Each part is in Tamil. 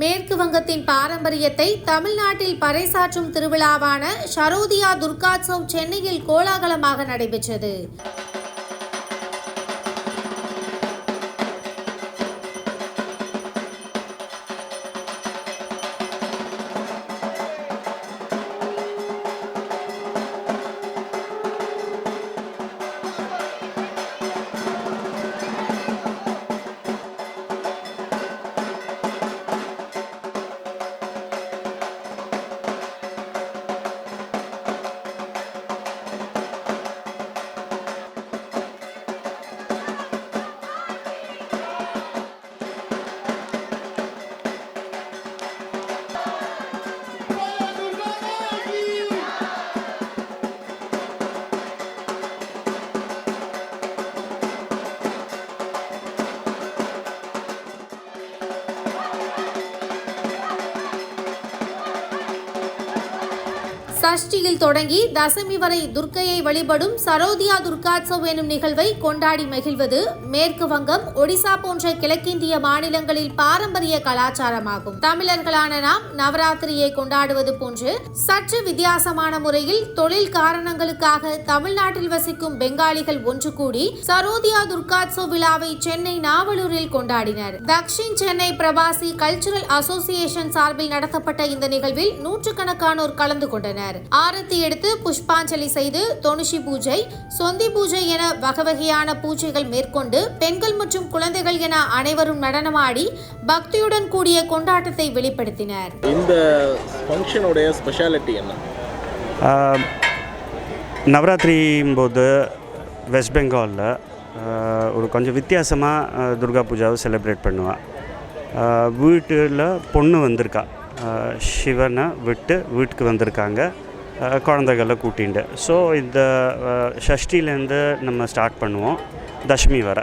மேற்கு வங்கத்தின் பாரம்பரியத்தை தமிழ்நாட்டில் பறைசாற்றும் திருவிழாவான ஷரோதியா துர்காட்சவ் சென்னையில் கோலாகலமாக நடைபெற்றது. சஷ்டியில் தொடங்கி தசமி வரை துர்க்கையை வழிபடும் சரோதியா துர்காத்சவ் எனும் நிகழ்வை கொண்டாடி மகிழ்வது மேற்கு வங்கம் ஒடிசா போன்ற கிழக்கிந்திய மாநிலங்களில் பாரம்பரிய கலாச்சாரமாகும். தமிழர்களான நாம் நவராத்திரியை கொண்டாடுவது போன்று சற்று வித்தியாசமான முறையில் தொழில் காரணங்களுக்காக தமிழ்நாட்டில் வசிக்கும் பெங்காலிகள் ஒன்று கூடி சரோதியா துர்காத்சவ் விழாவை சென்னை நாவலூரில் கொண்டாடினர். தக்ஷின் சென்னை பிரவாசி கல்ச்சுரல் அசோசியேஷன் சார்பில் நடத்தப்பட்ட இந்த நிகழ்வில் நூற்றுக்கணக்கானோர் கலந்து கொண்டனர். ஆரத்தி எடுத்து புஷ்பாஞ்சலி செய்து தொனுஷி பூஜை சொந்தி பூஜை என வகை வகையான பூஜைகள் மேற்கொண்டு பெண்கள் மற்றும் குழந்தைகள் என அனைவரும் நடனமாடி பக்தியுடன் கூடிய கொண்டாட்டத்தை வெளிப்படுத்தினர். இந்த ஃபங்க்ஷனுடைய ஸ்பெஷாலிட்டி என்ன? நவராத்திரிம்போது வெஸ்ட் பெங்காலில் ஒரு கொஞ்சம் வித்தியாசமாக துர்கா பூஜாவை செலிப்ரேட் பண்ணுவாள் வீட்டில் பொண்ணு வந்திருக்கா. சிவனை விட்டு வீட்டுக்கு வந்திருக்காங்க. குழந்தைகளை கூட்டிகிட்டு ஸோ இந்த ஷஷ்டிலேருந்து நம்ம ஸ்டார்ட் பண்ணுவோம். தஷ்மி வர.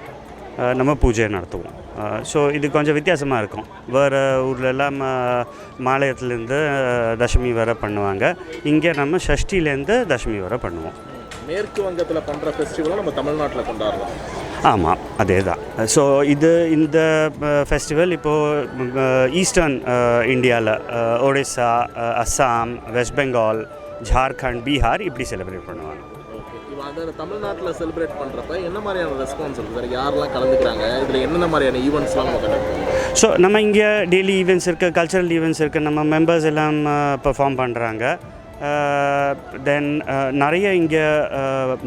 நம்ம பூஜை நடத்துவோம். ஸோ இது கொஞ்சம் வித்தியாசமாக இருக்கும். வேறு ஊர்லெல்லாம் மாலயத்துலேருந்து தசமி வர பண்ணுவாங்க. இங்கே நம்ம ஷஷ்டிலேருந்து தசமி வர பண்ணுவோம். மேற்கு வங்கத்தில் பண்ணுற ஃபெஸ்டிவலை நம்ம தமிழ்நாட்டில் கொண்டாடுறோம். ஆமாம் அதே தான். ஸோ இது இந்த ஃபெஸ்டிவல் இப்போது ஈஸ்டர்ன் இந்தியாவில் ஒடிசா அஸ்ஸாம் வெஸ்ட் பெங்கால் ஜார்க்கண்ட் பீகார் இப்படி செலிப்ரேட் பண்ணுவாங்க. அதை தமிழ்நாட்டில் செலிப்ரேட் பண்ணுறப்ப என்ன மாதிரியான ரெஸ்பான்ஸ் இருக்குது சார் யாரெல்லாம் கலந்துக்கிறாங்க? இதில் என்னென்ன மாதிரியான ஈவெண்ட்ஸ்லாம் நம்ம பண்ணுவோம் ஸோ நம்ம இங்கே டெய்லி ஈவெண்ட்ஸ் இருக்குது கல்ச்சரல் ஈவெண்ட்ஸ் இருக்குது நம்ம மெம்பர்ஸ் எல்லாம் பெர்ஃபார்ம் பண்ணுறாங்க தென் நிறைய இங்கே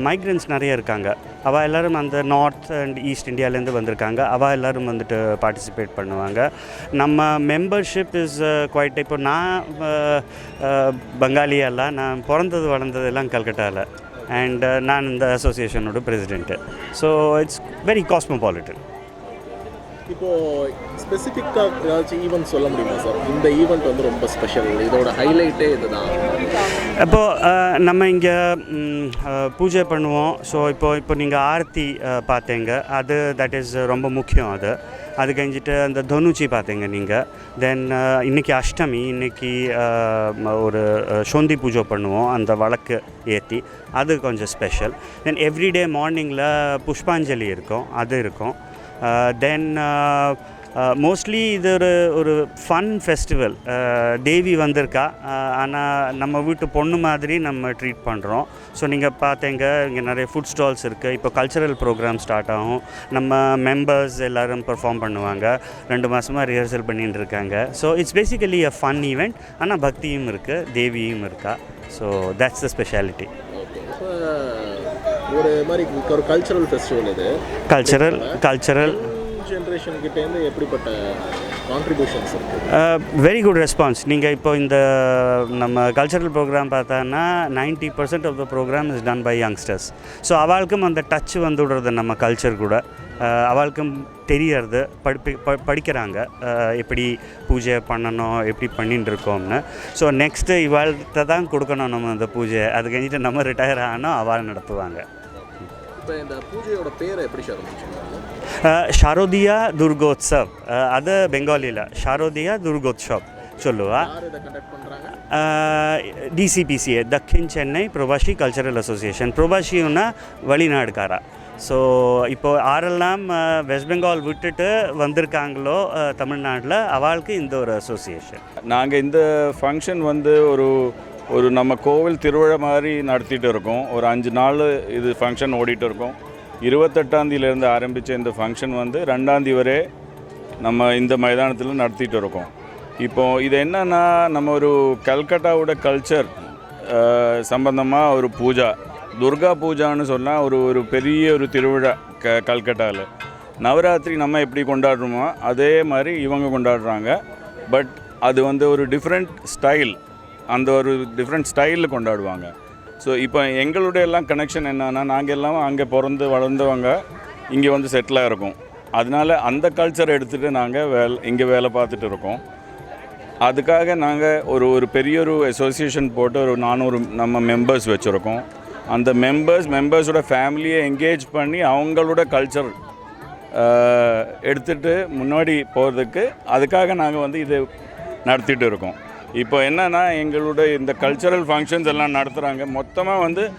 மைக்ரன்ஸ் நிறைய இருக்காங்க. அவள் எல்லோரும் அந்த நார்த் அண்ட் ஈஸ்ட் இந்தியாவிலேருந்து வந்திருக்காங்க. அவள் எல்லோரும் வந்துட்டு பார்ட்டிசிபேட் பண்ணுவாங்க. நம்ம மெம்பர்ஷிப் இஸ் குவைட் இப்போ நான் பங்காளியெல்லாம் நான் பிறந்தது வளர்ந்தது எல்லாம் கல்கட்டாவில் அண்ட் நான் இந்த அசோசியேஷனோட president so it's very cosmopolitan இப்போது ஸ்பெசிஃபிக்காக ஏதாச்சும் ஈவெண்ட் சொல்ல முடியுமா சார் இந்த ஈவெண்ட் வந்து ரொம்ப ஸ்பெஷல் இதோட ஹைலைட்டே இதுதான். இப்போது நம்ம இங்கே பூஜை பண்ணுவோம். ஸோ இப்போ இப்போ நீங்கள் ஆர்த்தி பார்த்தீங்க அது தட் இஸ் ரொம்ப முக்கியம் அது. அது கழிஞ்சிட்டு அந்த தனுச்சி பார்த்தீங்க நீங்கள் தென் இன்றைக்கி அஷ்டமி. இன்றைக்கி ஒரு சொந்தி பூஜை பண்ணுவோம். அந்த வழக்கு ஏற்றி அது கொஞ்சம் ஸ்பெஷல் தென் எவ்ரிடே மார்னிங்கில் புஷ்பாஞ்சலி இருக்கும். அது இருக்கும். Uh, then mostly uh, uh, இது ஒரு ஒரு ஃபன் ஃபெஸ்டிவல் தேவி வந்திருக்கா. ஆனால் நம்ம வீட்டு பொண்ணு மாதிரி நம்ம ட்ரீட் பண்ணுறோம் ஸோ நீங்கள் பார்த்தீங்க இங்கே நிறைய ஃபுட் ஸ்டால்ஸ் இருக்குது இப்போ கல்ச்சரல் ப்ரோக்ராம் ஸ்டார்ட் ஆகும். நம்ம மெம்பர்ஸ் எல்லோரும் பெர்ஃபார்ம் பண்ணுவாங்க. ரெண்டு மாதமாக ரிஹர்சல் பண்ணிட்டு இருக்காங்க. So it's basically a fun event ஆனால் பக்தியும் இருக்குது தேவியும் இருக்கா. ஸோ தட்ஸ் த ஸ்பெஷாலிட்டி ஒரு மாதிரி ஒரு கல்ச்சரல் ஃபெஸ்டிவல் இது. கல்ச்சரல் கல்ச்சரல் ஜென்ரேஷன் கிட்டேருந்து எப்படிப்பட்ட கான்ட்ரிபியூஷன்ஸ் வெரி குட் ரெஸ்பான்ஸ் நீங்கள் இப்போ இந்த நம்ம கல்ச்சரல் ப்ரோக்ராம் பார்த்தோன்னா ninety percent of the programme is done by youngsters so அவளுக்கும் அந்த டச் வந்துவிடுறது நம்ம கல்ச்சர் கூட. Uh, அவளுக்கும் தெரியறது படிப்பி ப படிக்கிறாங்க. Uh, எப்படி பூஜை பண்ணணும் எப்படி பண்ணிட்டு இருக்கோம்னு ஸோ நெக்ஸ்ட்டு இவாள்கிட்ட தான் கொடுக்கணும் நம்ம அந்த பூஜை அது கழிஞ்சிட்டு நம்ம ரிட்டையர் ஆனால் அவள் நடத்துவாங்க. இப்போ இந்த பூஜையோட பேரை எப்படி ஷாரோதியா துர்கோத்சவ். அது பெங்காலியில் ஷாரோதியா துர்கோத்சவ் சொல்லுவா. DCPCA Dakshin Chennai Prabashi cultural association பிரபாஷின்னா வெளிநாடுக்காரா ஸோ இப்போது ஆரெல்லாம் வெஸ்ட் பெங்கால் விட்டுட்டு வந்திருக்காங்களோ தமிழ்நாட்டில் அவளுக்கு இந்த ஒரு அசோசியேஷன் நாங்கள் இந்த ஃபங்க்ஷன் வந்து ஒரு ஒரு நம்ம கோவில் திருவிழா மாதிரி நடத்திட்டு இருக்கோம். ஒரு அஞ்சு நாள் இது ஃபங்க்ஷன் ஓடிட்டு இருக்கோம். இருபத்தெட்டாந்தேதியிலேருந்து ஆரம்பித்த இந்த ஃபங்க்ஷன் வந்து ரெண்டாந்தேதி வரை நம்ம இந்த மைதானத்தில் நடத்திட்டு இருக்கோம். இப்போ இது என்னன்னா நம்ம ஒரு கல்கட்டாவோட கல்ச்சர் சம்பந்தமாக ஒரு பூஜா. துர்கா பூஜான்னு சொன்னால் ஒரு ஒரு பெரிய ஒரு திருவிழா க கல்கட்டாவில் நவராத்திரி நம்ம எப்படி கொண்டாடுறோமோ அதே மாதிரி இவங்க கொண்டாடுறாங்க. பட் அது வந்து ஒரு டிஃப்ரெண்ட் ஸ்டைல் அந்த ஒரு டிஃப்ரெண்ட் ஸ்டைலில் கொண்டாடுவாங்க. ஸோ இப்போ எங்களுடைய எல்லாம் கனெக்ஷன் என்னன்னா நாங்கள் எல்லாம் அங்கே பிறந்து வளர்ந்தவங்க இங்கே வந்து செட்டிலாக இருக்கோம். அதனால அந்த கல்ச்சரை எடுத்துகிட்டு நாங்கள் வேலை இங்கே வேலை பார்த்துட்டு இருக்கோம். அதுக்காக நாங்கள் ஒரு ஒரு பெரிய ஒரு அசோசியேஷன் போட்டு ஒரு நானூறு நம்ம மெம்பர்ஸ் வச்சுருக்கோம். அந்த மெம்பர்ஸ் மெம்பர்ஸோட ஃபேமிலியை என்கேஜ் பண்ணி அவங்களோட கல்ச்சர் எடுத்துகிட்டு முன்னாடி போகிறதுக்கு அதுக்காக நாங்கள் வந்து இது நடத்திட்டு இருக்கோம். இப்போ என்னென்னா எங்களோட இந்த கல்ச்சரல் ஃபங்க்ஷன்ஸ் எல்லாம் நடத்துகிறாங்க மொத்தமாக வந்து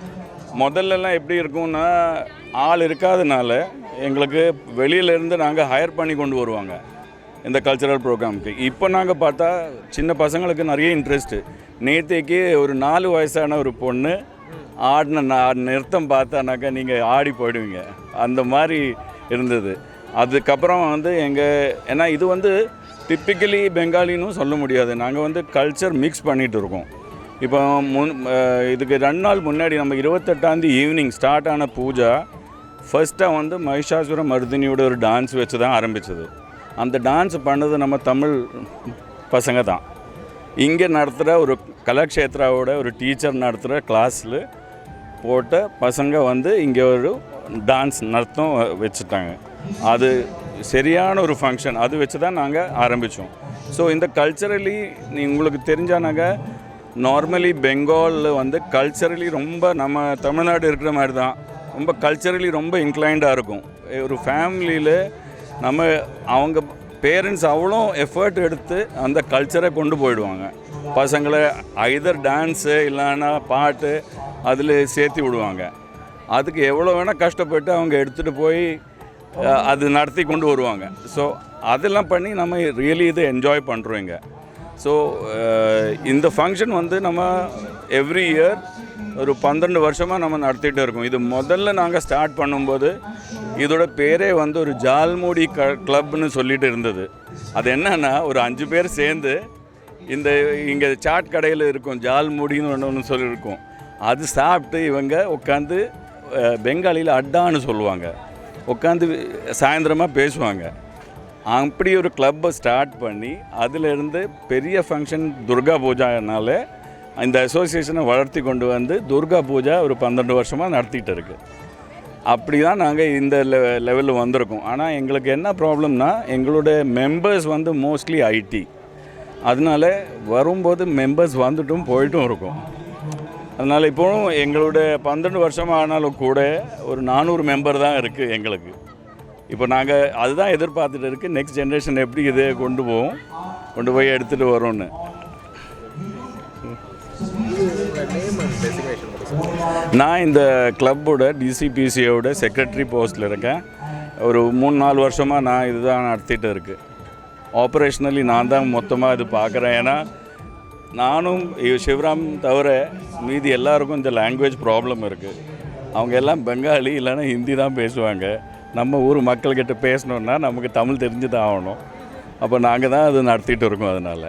முதல்லலாம் எப்படி இருக்கும்னா ஆள் இருக்காதனால எங்களுக்கு வெளியிலேருந்து நாங்கள் ஹையர் பண்ணி கொண்டு வருவாங்க இந்த கல்ச்சரல் ப்ரோக்ராமுக்கு இப்போ நாங்கள் பார்த்தா சின்ன பசங்களுக்கு நிறைய இன்ட்ரெஸ்ட்டு நேற்றுக்கு ஒரு நாலு வயசான ஒரு பொண்ணு ஆடின நிறுத்தம் பார்த்தானாக்கா நீங்கள் ஆடி போயிடுவீங்க. அந்த மாதிரி இருந்தது. அதுக்கப்புறம் வந்து எங்கள் ஏன்னா இது வந்து டிப்பிக்கலி பெங்காலின்னு சொல்ல முடியாது. நாங்கள் வந்து கல்ச்சர் மிக்ஸ் பண்ணிகிட்டு இருக்கோம். இப்போ முன் இதுக்கு ரெண்டு நாள் முன்னாடி நம்ம இருபத்தெட்டாந்தி ஈவினிங் ஸ்டார்ட் ஆன பூஜா ஃபர்ஸ்ட்டாக வந்து மகிஷாசுர மருதினியோட ஒரு டான்ஸ் வச்சு தான் ஆரம்பிச்சது. அந்த டான்ஸ் பண்ணது நம்ம தமிழ் பசங்க தான். இங்கே நடத்துகிற ஒரு கலாக்ஷேத்ராவோட ஒரு டீச்சர் நடத்துகிற கிளாஸில் போட்ட பசங்க வந்து இங்கே ஒரு டான்ஸ் நடத்தம் வச்சுட்டாங்க. அது சரியான ஒரு ஃபங்க்ஷன் அது வச்சு தான் நாங்கள் ஆரம்பித்தோம் ஸோ இந்த கல்ச்சரலி நீ உங்களுக்கு தெரிஞ்சானாங்க நார்மலி பெங்காலில் வந்து கல்ச்சரலி ரொம்ப நம்ம தமிழ்நாடு இருக்கிற மாதிரி தான் ரொம்ப கல்ச்சரலி ரொம்ப இன்க்ளைண்டாக இருக்கும். ஒரு ஃபேமிலியில் நம்ம அவங்க பேரண்ட்ஸ் அவ்வளோ எஃபர்ட் எடுத்து அந்த கல்ச்சரை கொண்டு போயிடுவாங்க. பசங்களை ஐதர் டான்ஸு இல்லைன்னா பாட்டு அதில் சேர்த்து விடுவாங்க. அதுக்கு எவ்வளோ வேணால் கஷ்டப்பட்டு அவங்க எடுத்துகிட்டு போய் அது நடத்தி கொண்டு வருவாங்க. ஸோ அதெல்லாம் பண்ணி நம்ம ரியலி இதை என்ஜாய் பண்ணுறோம் இங்கே. ஸோ இந்த ஃபங்க்ஷன் வந்து நம்ம எவ்ரி இயர் ஒரு பன்னெண்டு வருஷமாக நம்ம நடத்திட்டு இருக்கோம். இது முதல்ல நாங்கள் ஸ்டார்ட் பண்ணும்போது இதோட பேரே வந்து ஒரு ஜால்மூடி க கிளப்னு சொல்லிட்டு இருந்தது. அது என்னன்னா ஒரு அஞ்சு பேர் சேர்ந்து இந்த இங்கே சாட் கடையில் இருக்கும் ஜால்மூடின்னு ஒன்று ஒன்று சொல்லியிருக்கோம் அது சாப்பிட்டு இவங்க உட்காந்து பெங்காலியில் அட்டான்னு சொல்லுவாங்க. உட்காந்து சாயந்தரமாக பேசுவாங்க. அப்படி ஒரு கிளப்பை ஸ்டார்ட் பண்ணி அதிலிருந்து பெரிய ஃபங்க்ஷன் துர்கா பூஜானால இந்த அசோசியேஷனை வளர்த்தி கொண்டு வந்து துர்கா பூஜா ஒரு பன்னெண்டு வருஷமாக நடத்திட்டு இருக்கு. அப்படி தான் நாங்கள் இந்த லெ லெவலில் வந்திருக்கோம். ஆனால் எங்களுக்கு என்ன ப்ராப்ளம்னா எங்களுடைய மெம்பர்ஸ் வந்து மோஸ்ட்லி ஐடி அதனால வரும்போது மெம்பர்ஸ் வந்துட்டும் போயிட்டும் இருக்கும். அதனால் இப்போவும் எங்களோட பன்னெண்டு வருஷமாக ஆனாலும் கூட ஒரு நானூறு மெம்பர் தான் இருக்குது எங்களுக்கு. இப்போ நாங்கள் அதுதான் எதிர்பார்த்துட்டு இருக்குது நெக்ஸ்ட் ஜென்ரேஷன் எப்படி இதை கொண்டு போவோம்? கொண்டு போய் எடுத்துகிட்டு வரோன்னு நான் இந்த கிளப்போட டிசிபிசியோட செக்ரட்டரி போஸ்ட்டில் இருக்கேன். ஒரு மூணு நாலு வருஷமாக நான் இதுதான் நடத்திட்டு இருக்கு. ஆப்ரேஷ்னலி நான் தான் மொத்தமாக இது பார்க்குறேன். ஏன்னா நானும் சிவராம் தவிர மீதி எல்லாருக்கும் இந்த லாங்குவேஜ் ப்ராப்ளம் இருக்குது அவங்க எல்லாம் பெங்காலி இல்லைன்னா ஹிந்தி தான் பேசுவாங்க. நம்ம ஊர் மக்கள்கிட்ட பேசணுன்னா நமக்கு தமிழ் தெரிஞ்சு தான் ஆகணும். அப்போ நாங்கள் தான் அது நடத்திட்டு இருக்கோம் அதனால்.